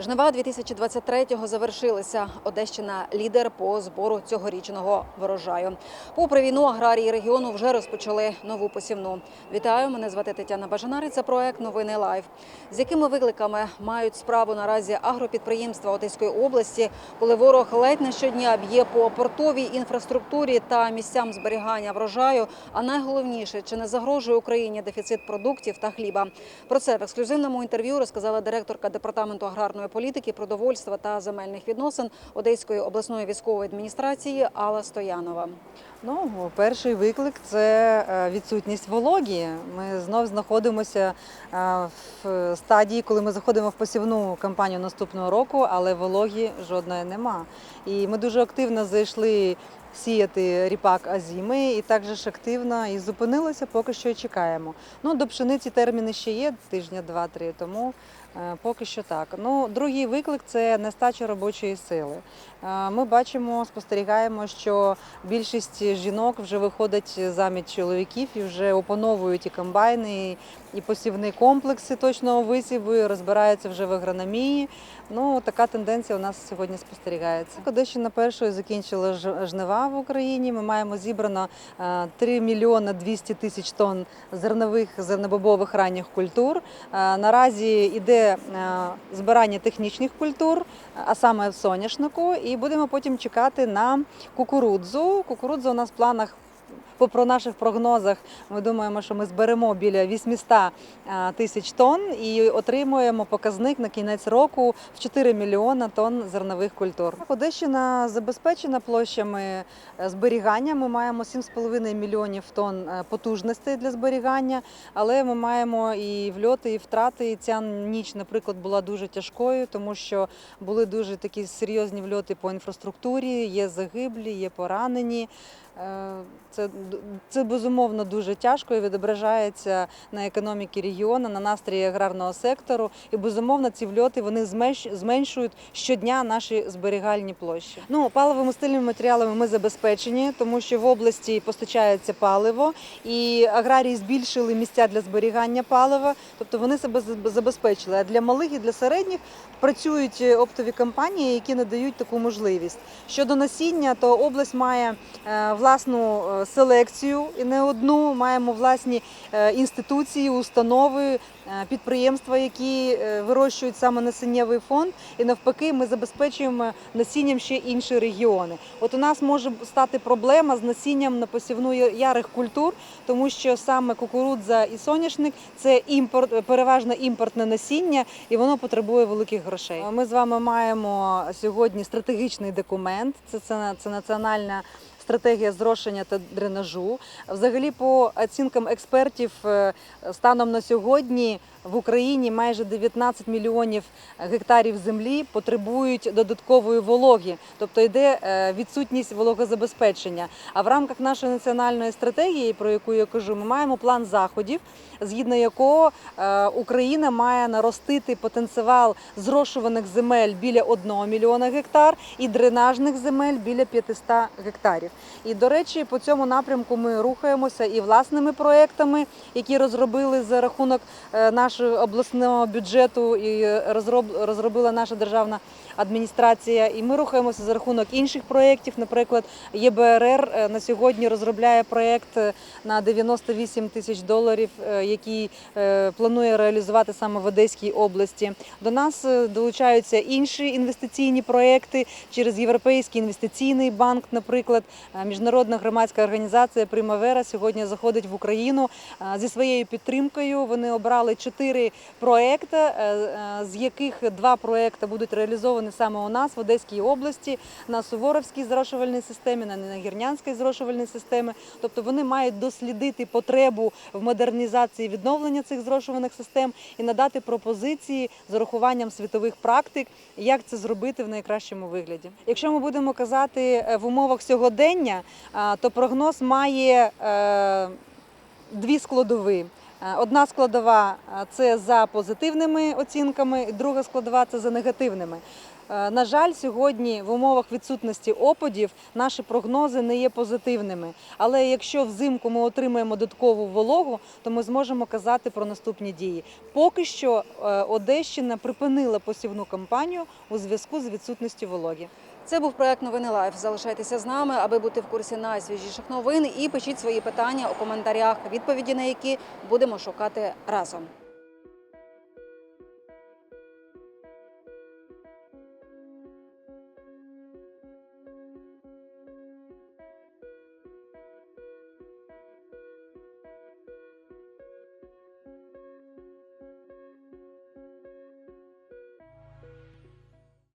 Жнива 2023-го завершилися. Одещина лідер по збору цьогорічного врожаю. Попри війну, аграрії регіону вже розпочали нову посівну. Вітаю, мене звати Тетяна Бажанари. Це проект Новини Лайв. З якими викликами мають справу наразі агропідприємства Одеської області, коли ворог ледь не щодня б'є по портовій інфраструктурі та місцям зберігання врожаю. А найголовніше, чи не загрожує Україні дефіцит продуктів та хліба? Про це в ексклюзивному інтерв'ю розказала директорка департаменту аграрної політики, продовольства та земельних відносин Одеської обласної військової адміністрації Алла Стоянова. Ну, перший виклик це е, відсутність вологі. Ми знов знаходимося е, в стадії, коли ми заходимо в посівну кампанію наступного року, але вологі жодної нема. І ми дуже активно зайшли сіяти ріпак азіми, і також активно і зупинилися, поки що чекаємо. Ну, до пшениці терміни ще є тижня, два-три, тому. е, Поки що так. Ну, другий виклик це нестача робочої сили. Е, Ми бачимо, спостерігаємо, що більшість жінок вже виходять замість чоловіків і вже опановують і комбайни, і посівні комплекси точного висіву, розбираються вже в агрономії. Ну, така тенденція у нас сьогодні спостерігається. Одещина першою закінчила ж- в Україні. Ми маємо зібрано е, 3 мільйони 200 тисяч тонн зернових зернобобових ранніх культур. Е, Наразі йде е, збирання технічних культур, а саме в соняшнику, і будемо потім чекати на кукурудзу. Кукурудза у нас в планах. По наших прогнозах ми думаємо, що ми зберемо біля 800 е, тисяч тонн і отримуємо показник на кінець року в 4 мільйона тонн зернових культур. Одещина забезпечена площами е, зберігання. Ми маємо 7,5 мільйонів тонн е, потужностей для зберігання, але ми маємо і вльоти, і втрати. І ця ніч, наприклад, була дуже тяжкою, тому що були дуже такі серйозні вльоти по інфраструктурі, є загиблі, є поранені. Е, Це, це безумовно дуже тяжко і відображається на економіці регіону, на настрої аграрного сектору. І безумовно ці вльоти вони зменшують щодня наші зберігальні площі. Ну, паливими стильними матеріалами ми забезпечені, тому що в області постачається паливо, і аграрії збільшили місця для зберігання палива, тобто вони себе забезпечили. А для малих і для середніх працюють е, оптові компанії, які надають таку можливість. Щодо насіння, то область має е, власну е, селекцію і не одну. Маємо власні інституції, установи, підприємства, які вирощують саме насіннєвий фонд. І навпаки, ми забезпечуємо насінням ще інші регіони. От у нас може стати проблема з насінням на посівну ярих культур, тому що саме кукурудза і соняшник це імпорт, переважно імпортне насіння, і воно потребує великих грошей. Ми з вами маємо сьогодні стратегічний документ. Це, це, це національна. Стратегія зрошення та дренажу. Взагалі, по оцінкам експертів, е, станом на сьогодні в Україні майже 19 мільйонів гектарів землі потребують додаткової вологи, тобто йде е, відсутність вологозабезпечення. А в рамках нашої національної стратегії, про яку я кажу, ми маємо план заходів, згідно якого е, Україна має наростити потенціал зрошуваних земель біля 1 мільйона гектар і дренажних земель біля 500 гектарів. І до речі, по цьому напрямку ми рухаємося і власними проектами, які розробили за рахунок е, нашого обласного бюджету і розроб- розробила наша державна адміністрація. І ми рухаємося за рахунок інших проєктів. Наприклад, ЄБРР е, на сьогодні розробляє проєкт е, на 98 тисяч доларів, який планує реалізувати саме в Одеській області. До нас долучаються інші інвестиційні проєкти через Європейський інвестиційний банк, наприклад, міжнародна громадська організація Примавера сьогодні заходить в Україну е, зі своєю підтримкою. Вони обрали чотири проекти, е, е, з яких два проекти будуть реалізовані саме у нас в Одеській області на Суворовській зрошувальній системі, на Нагірнянській зрошувальній системі. Тобто вони мають дослідити потребу в модернізації відновлення цих зрошуваних систем і надати пропозиції з урахуванням світових практик, як це зробити в найкращому вигляді. Якщо ми будемо казати е, в умовах сьогодення, а, то прогноз має е, дві складові. Е, Одна складова е, це за позитивними оцінками, друга складова це за негативними. На жаль, сьогодні в умовах відсутності опадів наші прогнози не є позитивними. Але якщо взимку ми отримаємо додаткову вологу, то ми зможемо казати про наступні дії. Поки що Одещина припинила посівну кампанію у зв'язку з відсутністю вологі. Це був проект Новини Лайф. Залишайтеся з нами, аби бути в курсі найсвіжіших новин. І пишіть свої питання у коментарях, відповіді на які будемо шукати разом.